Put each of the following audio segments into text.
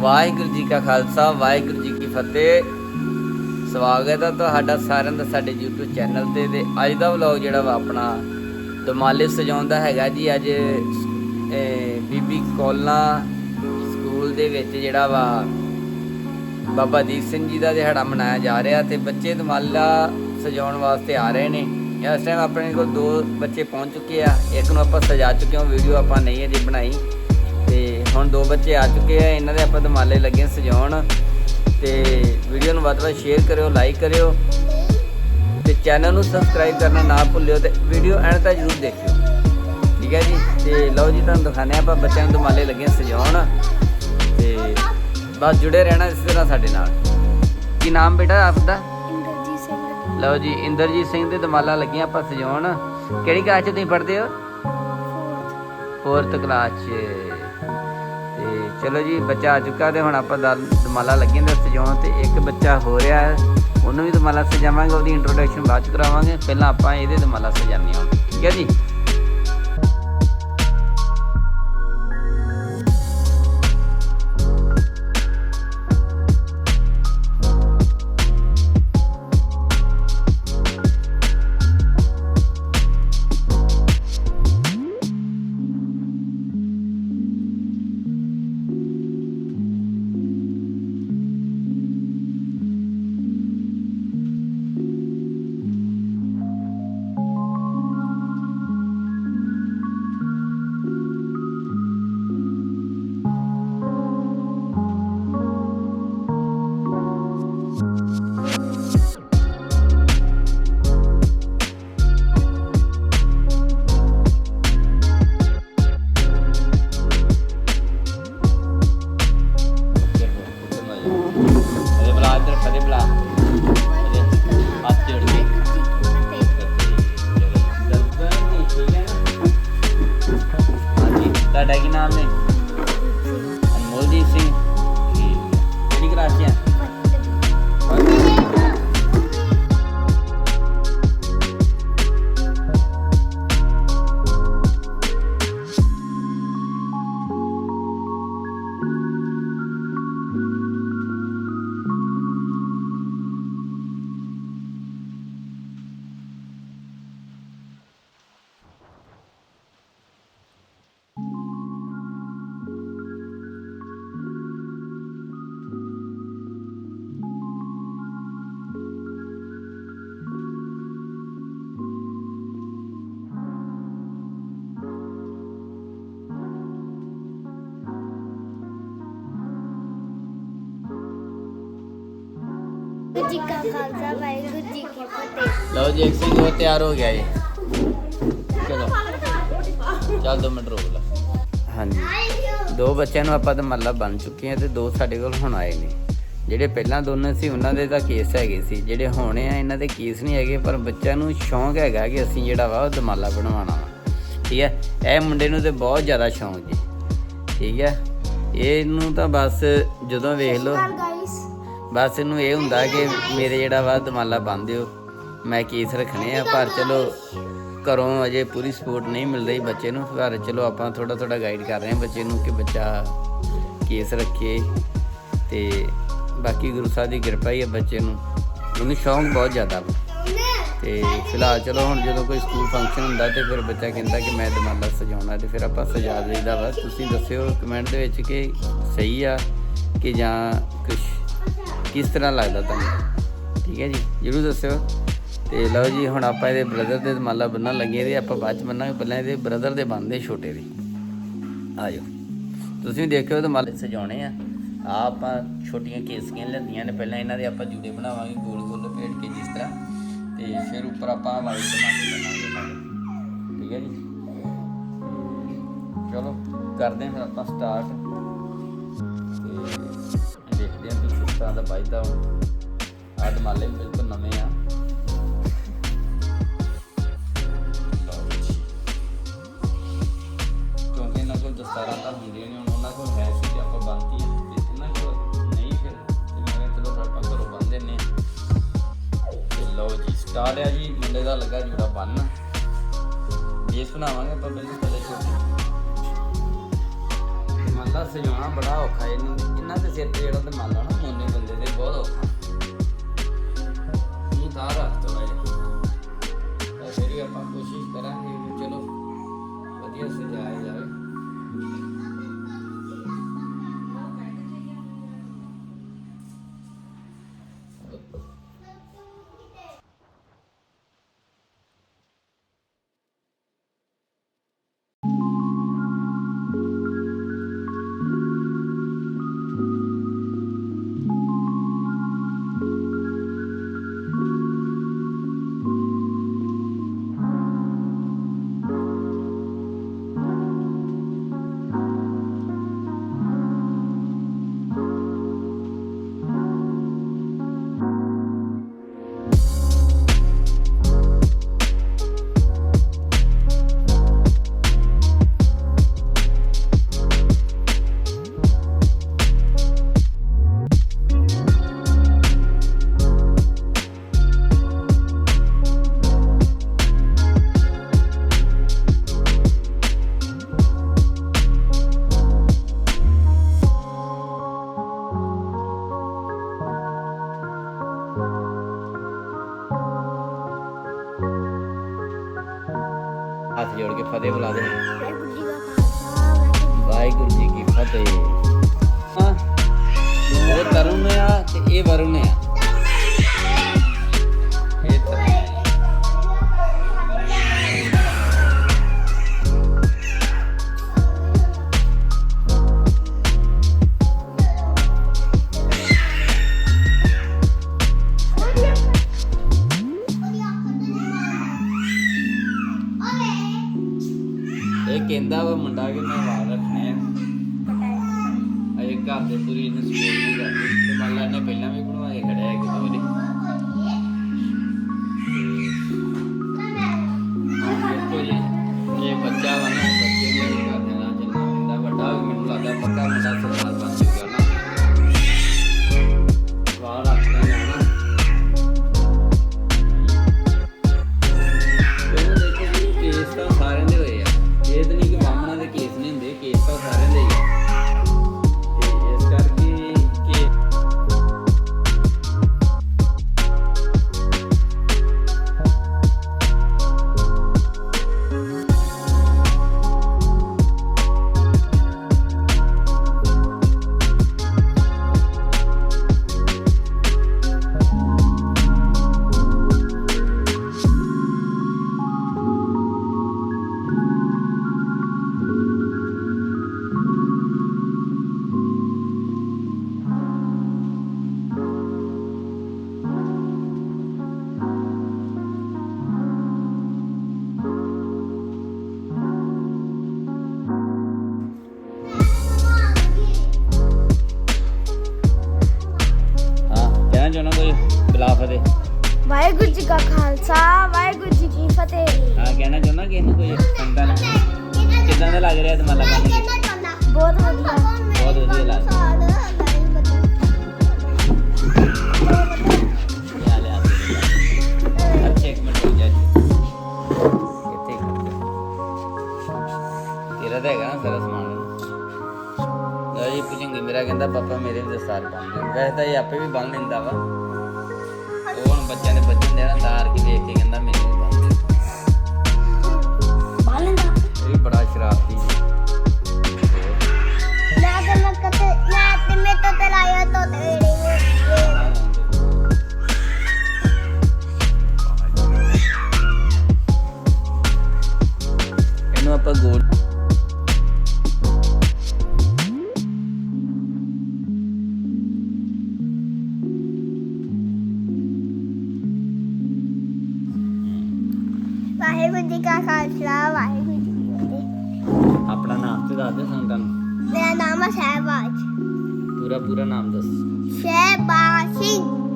ਵਾਹਿਗੁਰੂ ਜੀ ਕਾ ਖਾਲਸਾ, ਵਾਹਿਗੁਰੂ ਜੀ ਕੀ ਫਤਿਹ। ਸਵਾਗਤ ਹੈ ਤੁਹਾਡਾ ਸਾਰਿਆਂ ਦਾ ਸਾਡੇ YouTube ਚੈਨਲ ਤੇ ਤੇ ਅੱਜ ਦਾ ਵਲੌਗ ਜਿਹੜਾ ਵਾ ਆਪਣਾ ਦਮਾਲੇ ਸਜਾਉਣ ਦਾ ਹੈਗਾ ਜੀ। ਅੱਜ ਬੀਬੀ ਕੋਲਨਾ ਸਕੂਲ ਦੇ ਵਿੱਚ ਜਿਹੜਾ ਵਾ ਬਾਬਾ ਦੀਪ ਸਿੰਘ ਜੀ ਦਾ ਦਿਹਾੜਾ ਮਨਾਇਆ ਜਾ ਰਿਹਾ ਤੇ ਬੱਚੇ ਦਮਾਲਾ ਸਜਾਉਣ ਵਾਸਤੇ ਆ ਰਹੇ ਨੇ। ਇਸ ਟਾਈਮ ਆਪਣੇ ਕੋਲ ਦੋ ਬੱਚੇ ਪਹੁੰਚ ਚੁੱਕੇ ਆ। ਇੱਕ ਨੂੰ ਆਪਾਂ ਸਜਾ ਚੁੱਕੇ ਹਾਂ ਵੀਡੀਓ ਆਪਾਂ ਨਹੀਂ ਅਜੇ ਬਣਾਈ। ਤੇ ਹੁਣ ਦੋ ਬੱਚੇ ਆ ਚੁੱਕੇ ਆ ਇਹਨਾਂ ਦੇ ਆਪਾਂ ਦਮਾਲੇ ਲੱਗੇ ਸਜਾਉਣ। ਤੇ ਵੀਡੀਓ ਨੂੰ ਵੱਧ ਤੋਂ ਵੱਧ ਸ਼ੇਅਰ ਕਰਿਓ ਲਾਈਕ ਕਰਿਓ। ਤੇ ਚੈਨਲ ਨੂੰ ਸਬਸਕ੍ਰਾਈਬ ਕਰਨਾ ਨਾ ਭੁੱਲਿਓ ਤੇ ਵੀਡੀਓ ਐਂਡ ਤੱਕ ਜ਼ਰੂਰ ਦੇਖਿਓ। ਠੀਕ ਹੈ ਜੀ? ਤੇ ਲਓ ਜੀ ਤੁਹਾਨੂੰ ਹਾਂ ਆਪਾਂ ਬੱਚਿਆਂ ਨੂੰ ਦਮਾਲੇ ਲੱਗੇ ਸਜਾਉਣ। ਤੇ ਬਸ ਜੁੜੇ ਰਹਿਣਾ ਇਸੇ ਤਰ੍ਹਾਂ ਸਾਡੇ ਨਾਲ। ਕੀ ਨਾਮ ਬੇਟਾ ਆਪਦਾ? ਇੰਦਰਜੀਤ ਸਿੰਘ। ਲਓ ਜੀ ਇੰਦਰਜੀਤ ਸਿੰਘ ਦੇ ਦਮਾਲਾ ਲੱਗੀਆਂ ਆਪਾਂ ਸਜਾਉਣ। ਕਿਹੜੀ ਕਲਾਸ ਚ ਤੁਸੀਂ ਪੜ੍ਹਦੇ ਹੋ? ਫੋਰਥ ਕਲਾਸ ਚ। ਤੇ ਚਲੋ ਜੀ, ਬੱਚਾ ਆ ਚੁੱਕਾ ਤੇ ਹੁਣ ਆਪਾਂ ਦ- ਦਮਾਲਾ ਲੱਗੀਆਂ ਦੇ ਸਜਾਉਣ ਤੇ ਇੱਕ ਬੱਚਾ ਹੋ ਰਿਹਾ ਹੈ। ਉਹਨੂੰ ਵੀ ਦਮਾਲਾ ਸਜਾਵਾਂਗੇ, ਉਹਦੀ ਇੰਟਰੋਡਕਸ਼ਨ ਬਾਅਦ ਚ ਕਰਾਵਾਂਗੇ। ਪਹਿਲਾਂ ਆਪਾਂ ਇਹਦੇ ਦਮਾਲਾ ਸਜਾਉਂਦੇ ਹਾਂ। ਠੀਕ ਹੈ ਜੀ? ਵਾਹਿਗੁਰੂ ਜੀ ਕਾ ਖਾਲਸਾ ਵਾਹਿਗੁਰੂ ਜੀ ਕੀ ਫਤਿਹ। ਲਓ ਜੀ ਇੱਕ ਸਿੰਘ ਉਹ ਤਿਆਰ ਹੋ ਗਿਆ ਜੀ। ਚਲੋ। ਚੱਲ ਦੋ ਮਿੰਟ ਰੋਕ ਲਾ। ਹਾਂਜੀ। ਦੋ ਬੱਚਿਆਂ ਨੂੰ ਆਪਾਂ ਤਾਂ ਮੱਲਾ ਬਣ ਚੁੱਕੇ ਆ ਤੇ ਦੋ ਸਾਡੇ ਕੋਲ ਹੁਣ ਆਏ ਨੇ। ਜਿਹੜੇ ਪਹਿਲਾਂ ਦੋਨੇ ਸੀ ਉਹਨਾਂ ਦੇ ਤਾਂ ਕੇਸ ਹੈਗੇ ਸੀ। ਜਿਹੜੇ ਹੋਣੇ ਆ ਇਹਨਾਂ ਦੇ ਕੇਸ ਨਹੀਂ ਹੈਗੇ ਪਰ ਬੱਚਿਆਂ ਨੂੰ ਸ਼ੌਂਕ ਹੈਗਾ ਕਿ ਅਸੀਂ ਜਿਹੜਾ ਵਾ ਉਹ ਦਮਾਲਾ ਬਣਵਾਉਣਾ ਵਾ। ਠੀਕ ਹੈ? ਇਹ ਮੁੰਡੇ ਨੂੰ ਤੇ ਬਹੁਤ ਜ਼ਿਆਦਾ ਸ਼ੌਂਕ ਜੀ। ਠੀਕ ਹੈ? ਇਹਨੂੰ ਤਾਂ ਬਸ ਜਦੋਂ ਵੇਖ ਲਓ। ਬਸ ਇਹਨੂੰ ਇਹ ਹੁੰਦਾ ਕਿ ਮੇਰੇ ਜਿਹੜਾ ਵਾ ਦਮਾਲਾ ਬੰਨ ਦਿਓ। ਮੈਂ ਕੇਸ ਰੱਖਣੇ ਆ, ਪਰ ਚਲੋ ਘਰੋਂ ਅਜੇ ਪੂਰੀ ਸਪੋਰਟ ਨਹੀਂ ਮਿਲ ਰਹੀ ਬੱਚੇ ਨੂੰ। ਪਰ ਚਲੋ ਆਪਾਂ ਥੋੜਾ ਥੋੜਾ ਗਾਈਡ ਕਰ ਰਹੇ ਹਾਂ ਬੱਚੇ ਨੂੰ ਕਿ ਬੱਚਾ ਕੇਸ ਰੱਖੇ ਤੇ ਬਾਕੀ ਗੁਰੂ ਸਾਹਿਬ ਦੀ ਕਿਰਪਾ ਹੀ ਹੈ ਬੱਚੇ ਨੂੰ। ਉਹਨੂੰ ਸ਼ੌਂਕ ਬਹੁਤ ਜ਼ਿਆਦਾ ਵਾ। ਤੇ ਫਿਲਹਾਲ ਚਲੋ ਹੁਣ ਜਦੋਂ ਕੋਈ ਸਕੂਲ ਫੰਕਸ਼ਨ ਹੁੰਦਾ ਤੇ ਫਿਰ ਬੱਚਾ ਕਹਿੰਦਾ ਕਿ ਮੈਂ ਦਮਾਲਾ ਸਜਾਉਣਾ ਤੇ ਫਿਰ ਆਪਾਂ ਸਜਾ ਦਈਦਾ ਵਾ। ਤੁਸੀਂ ਦੱਸਿਓ ਕਮੈਂਟ ਦੇ ਵਿੱਚ ਕਿ ਸਹੀ ਆ ਕਿ ਜਾਂ ਕੁਝ ਕਿਸ ਤਰ੍ਹਾਂ ਲੱਗਦਾ ਤੁਹਾਨੂੰ? ਠੀਕ ਹੈ ਜੀ, ਜਰੂਰ ਦੱਸਿਓ। ਤੇ ਲਓ ਜੀ, ਹੁਣ ਆਪਾਂ ਇਹਦੇ ਬ੍ਰਦਰ ਦੇ ਦਮਾਲਾ ਬੰਨਣ ਲੱਗੇ ਤੇ ਆਪਾਂ ਬਾਅਦ ਚ ਬੰਨਾਂਗੇ। ਪਹਿਲਾਂ ਇਹਦੇ ਬ੍ਰਦਰ ਦੇ ਬੰਨਦੇ ਛੋਟੇ ਦੇ। ਆਜੋ। ਤੁਸੀਂ ਵੀ ਦੇਖਿਓ ਦਮਾਲੇ ਸਜਾਉਣੇ ਆ। ਆ ਆਪਾਂ ਛੋਟੀਆਂ ਕੇਸੀਆਂ ਲੈਂਦੀਆਂ ਨੇ, ਪਹਿਲਾਂ ਇਹਨਾਂ ਦੇ ਆਪਾਂ ਜੂੜੇ ਬਣਾਵਾਂਗੇ ਗੋਲ ਗੋਲ ਲਪੇਟ ਕੇ ਜਿਸ ਤਰ੍ਹਾਂ। ਤੇ ਫਿਰ ਉੱਪਰ ਆਪਾਂ ਵਾਈਟ ਦਮਾਲੇ ਬਣਾਵਾਂਗੇ ਠੀਕ ਹੈ ਜੀ। ਚਲੋ, ਕਰਦੇ ਹਾਂ ਫਿਰ ਆਪਾਂ ਸਟਾਰਟ ਤੇ ਤਰ੍ਹਾਂ ਦਾ ਵੱਜਦਾ ਹੁਣ ਦਮਾਲੇ ਬਿਲਕੁਲ ਨਵੇਂ ਆ। ਕਿਉਂਕਿ ਇਹਨਾਂ ਕੋਲ ਦਸਤਾਰਾਂ ਤਾਂ ਹੁੰਦੀਆਂ ਨਹੀਂ ਉਹਨਾਂ ਕੋਲ ਹੈ ਸੀ ਤੇ ਆਪਾਂ ਬੰਨਤੀ ਇਹਨਾਂ ਕੋਲ ਨਹੀਂ ਫਿਰ, ਤੇ ਮੈਂ ਚਲੋ ਆਪਾਂ ਘਰੋਂ ਬੰਨ ਦਿੰਨੇ ਤੇ ਲਓ ਜੀ ਸਟਾਰਟ ਆ ਜੀ। ਮੁੰਡੇ ਦਾ ਲੱਗਾ ਜੂੜਾ ਬੰਨ ਬੇਸ ਬਣਾਵਾਂਗੇ ਆਪਾਂ ਬਿਲਕੁਲ ਥੱਲੇ ਛੋਟੀ ਬੰਦਾ ਸਜਾਉਣਾ ਬੜਾ ਔਖਾ ਇਹਨੂੰ ਇਹਨਾਂ ਦੇ ਸਿਰ ਤੇ ਜਿਹੜਾ ਦਿਮਾਗ ਆ ਨਾ, ਮੋਨੇ ਬੰਦੇ ਦੇ ਬਹੁਤ ਔਖਾ। ਇਹ ਤਾਂ ਰੱਖ ਤੋੜਾ ਤੇ ਇਹ ਕਹਿੰਦਾ ਵਾ ਮੁੰਡਾ ਕਿ ਮੈਂ ਵਾਲ ਰੱਖਣੇ ਆ। ਅਜੇ ਘਰ ਦੇ ਪੂਰੀ ਇਹਨੇ ਸਪੋਰਟ ਵੀ ਕਰਦੀ ਤੇ ਮੰਨ ਲਾ ਇਹਨੇ ਪਹਿਲਾਂ ਵੀ ਬਣਵਾ ਕੇ ਖੜਿਆ ਇੱਕ ਖਿਲਾਫ ਦੇ ਵਾਹਿਗੁਰੂ ਜੀ ਕਾ ਖਾਲਸਾ ਵਾਹਿਗੁਰੂ ਜੀ ਕੀ ਫਤਿਹ। ਹਾਂ ਕਹਿਣਾ ਚਾਹੁੰਦਾ ਕਿ ਇਹਨੂੰ ਕੋਈ ਸੰਦਾ ਨਾ ਕਿਦਾਂ ਦਾ ਲੱਗ ਰਿਹਾ ਕੇ ਬਹੁਤ ਵਧੀਆ। ਬਹੁਤ ਵਧੀਆ ਲੱਗ ਰਿਹਾ। ਲਿਆ ਲਿਆ ਅੱਛਾ ਇੱਕ ਮਿੰਟ ਰੁਕ ਜਾ ਜੀ। ਇੱਥੇ ਹੀ ਖੜ ਜਾ। ਤੇਰਾ ਤਾਂ ਹੈਗਾ ਨਾ ਸਾਰਾ ਸਮਾਨ। ਲਓ ਜੀ ਪੁਜੰਗੀ ਮੇਰਾ ਕਹਿੰਦਾ ਪਾਪਾ ਮੇਰੇ ਵੀ ਦਸਤਾਰ ਬੰਨ ਦੇ ਵੈਸੇ ਤਾਂ ਇਹ ਆਪੇ ਵੀ ਬੰਨ ਲੈਂਦਾ ਵਾ। ਬੱਚਿਆਂ ਨੇ ਬੱਚੇ ਦੇ ਨਾ ਕੇ ਵੇਖ ਕੇ ਕਹਿੰਦਾ ਮੇਰੇ ਸ਼ਹਿਬਾਜ਼। ਪੂਰਾ ਪੂਰਾ ਨਾਮ ਦੱਸ। ਸ਼ਹਿਬਾਜ਼ ਸਿੰਘ।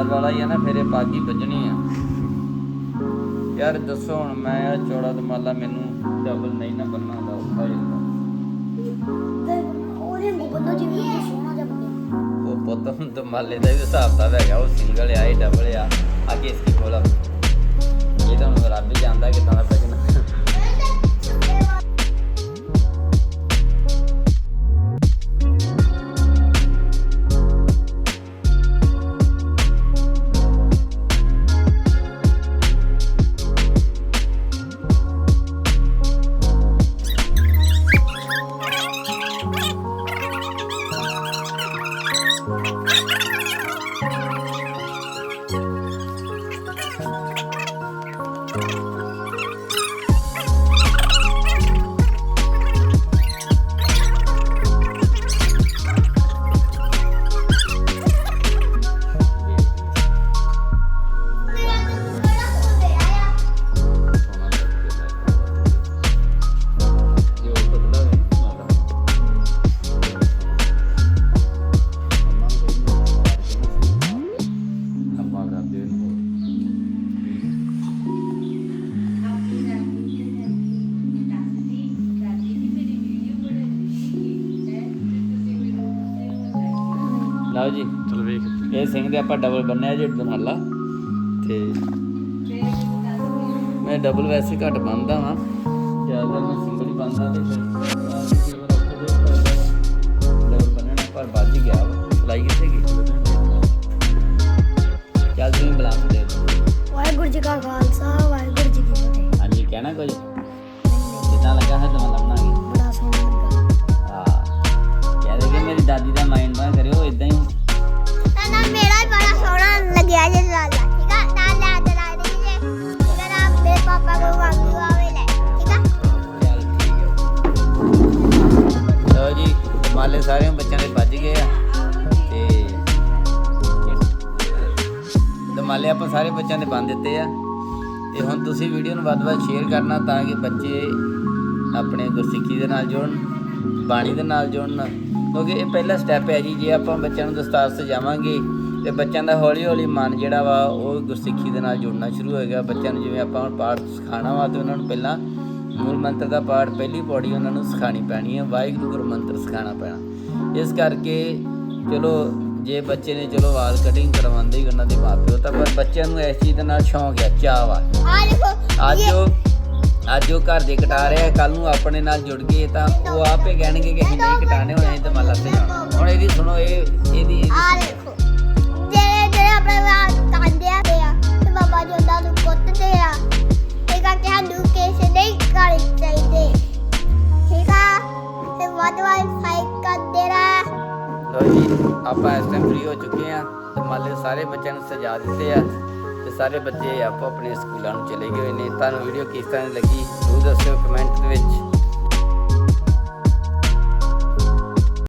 ਬਾਜ਼ਾਰ ਵਾਲਾ ਹੀ ਆ ਨਾ ਫਿਰ ਇਹ ਪੱਗ ਹੀ ਵੱਜਣੀ ਆ। ਯਾਰ ਦੱਸੋ ਹੁਣ ਮੈਂ ਆ ਚੌੜਾ ਦਮਾਲਾ ਮੈਨੂੰ ਡਬਲ ਨਹੀਂ ਨਾ ਬੰਨਣਾ ਦਾ ਔਖਾ ਜਾਂਦਾ ਉਹ ਪੁੱਤ ਹੁਣ ਦਮਾਲੇ ਦਾ ਵੀ ਹਿਸਾਬ ਤਾਂ ਹੈਗਾ ਉਹ ਸਿੰਗਲ ਆ ਇਹ ਡਬਲ ਆ। ਅੱਗੇ ਇਸ ਕੀ ਕੋਲ ਇਹ ਤਾਂ ਰੱਬ ਹੀ ਜਾਣਦਾ ਕਿਦਾਂ ਦਾ ਵੱਜਣਾ ਲਓ ਜੀ। ਚਲ ਵੇਖ। ਇਹ ਸਿੰਘ ਦੇ ਆਪਾਂ ਡਬਲ ਬੰਨਿਆ ਜੇ ਦਮਾਲਾ ਤੇ ਮੈਂ ਡਬਲ ਵੈਸੇ ਘੱਟ ਬੰਨਦਾ ਵਾਂ। ਜ਼ਿਆਦਾ ਮੈਂ ਸਿੰਗਲ ਹੀ ਬੰਨਦਾ ਤੇ ਫਿਰ ਡਬਲ ਬੰਨਣਾ ਪਰ ਵੱਜ ਗਿਆ ਵਾ। ਸਲਾਈ ਕਿੱਥੇ ਗਈ? ਚੱਲ ਤੁਸੀਂ ਬੁਲਾ ਦੇ। ਦਿਓ। ਵਾਹਿਗੁਰੂ ਜੀ ਕਾ ਖਾਲਸਾ ਵਾਹਿਗੁਰੂ ਜੀ ਕੀ ਫਤਿਹ। ਹਾਂਜੀ ਕਹਿਣਾ ਕੁਝ? ਕਿੱਦਾਂ ਲੱਗਾ ਹੈ ਦਮਾਲਾ ਬਣਾ ਕੇ ਬੜਾ ਸੋਹਣਾ ਲੱਗਾ। ਹਾਂ। ਕਹਿ ਦੇ ਕਿ ਮੇਰੀ ਦਾਦੀ ਦਾ ਮਾਈਂਡ ਮਾਲੇ ਸਾਰੇ ਬੱਚਿਆਂ ਦੇ ਵੱਜ ਗਏ ਆ। ਤੇ ਦਮਾਲੇ ਆਪਾਂ ਸਾਰੇ ਬੱਚਿਆਂ ਦੇ ਬੰਨ ਦਿੱਤੇ ਆ। ਤੇ ਹੁਣ ਤੁਸੀਂ ਵੀਡੀਓ ਨੂੰ ਵੱਧ ਵੱਧ ਸ਼ੇਅਰ ਕਰਨਾ ਤਾਂ ਕਿ ਬੱਚੇ ਆਪਣੇ ਗੁਰਸਿੱਖੀ ਦੇ ਨਾਲ ਜੁੜਨ, ਬਾਣੀ ਦੇ ਨਾਲ ਜੁੜਨ। ਕਿਉਂਕਿ ਇਹ ਪਹਿਲਾ ਸਟੈਪ ਹੈ ਜੀ, ਜੇ ਆਪਾਂ ਬੱਚਿਆਂ ਨੂੰ ਦਸਤਾਰ ਸਜਾਵਾਂਗੇ ਤੇ ਬੱਚਿਆਂ ਦਾ ਹੌਲੀ ਹੌਲੀ ਮਨ ਜਿਹੜਾ ਵਾ, ਉਹ ਗੁਰਸਿੱਖੀ ਦੇ ਨਾਲ ਜੁੜਨਾ ਸ਼ੁਰੂ ਹੋਏਗਾ ਬੱਚਿਆਂ ਨੂੰ ਜਿਵੇਂ ਆਪਾਂ ਪਾਠ ਸਿਖਾਉਣਾ ਵਾ, ਤੇ ਉਹਨਾਂ ਨੂੰ ਪਹਿਲਾਂ ਮੂਲ ਮੰਤਰ ਦਾ ਪਾਠ ਪਹਿਲੀ ਪੌੜੀ ਉਹਨਾਂ ਨੂੰ ਸਿਖਾਣੀ ਪੈਣੀ ਹੈ ਵਾਹਿਗੁਰੂ ਗੁਰੂ ਮੰਤਰ ਸਿਖਾਉਣਾ ਪੈਣਾ ਇਸ ਕਰਕੇ ਚਲੋ ਜੇ ਬੱਚੇ ਨੇ ਚਲੋ ਵਾਲ ਕਟਿੰਗ ਕਰਵਾਉਂਦੇ ਹੀ ਉਹਨਾਂ ਦੇ ਮਾਪਿਓ ਤਾਂ ਪਰ ਬੱਚਿਆਂ ਨੂੰ ਇਸ ਚੀਜ਼ ਦਾ ਨਾਲ ਸ਼ੌਂਕ ਹੈ ਚਾਹ ਵਾ ਅੱਜ ਉਹ ਅੱਜ ਉਹ ਘਰ ਦੇ ਕਟਾ ਰਿਹਾ ਕੱਲ ਨੂੰ ਆਪਣੇ ਨਾਲ ਜੁੜ ਗਏ ਤਾਂ ਉਹ ਆਪੇ ਕਹਿਣਗੇ ਕਿ ਅਸੀਂ ਨਹੀਂ ਕਟਾਣੇ ਹੁਣ ਤਾਂ ਮੱਲਾ ਤੇ ਹੁਣ ਇਹਦੀ ਸੁਣੋ ਇਹ ਇਹਦੀ ਆ। ਦੇਖੋ ਜਿਹੜੇ ਜਿਹੜੇ ਆਪਣੇ ਬੱਚਿਆਂ ਨੂੰ ਸਜਾ ਦਿੱਤੇ ਆ ਤੇ ਸਾਰੇ ਬੱਚੇ ਆਪੋ ਆਪਣੇ ਸਕੂਲਾਂ ਨੂੰ ਚਲੇ ਗਏ ਨੇ। ਤੁਹਾਨੂੰ ਵੀਡੀਓ ਕਿਸ ਤਰ੍ਹਾਂ ਦੀ ਲੱਗੀ, ਜ਼ਰੂਰ ਦੱਸਿਓ ਕਮੈਂਟ ਦੇ ਵਿੱਚ।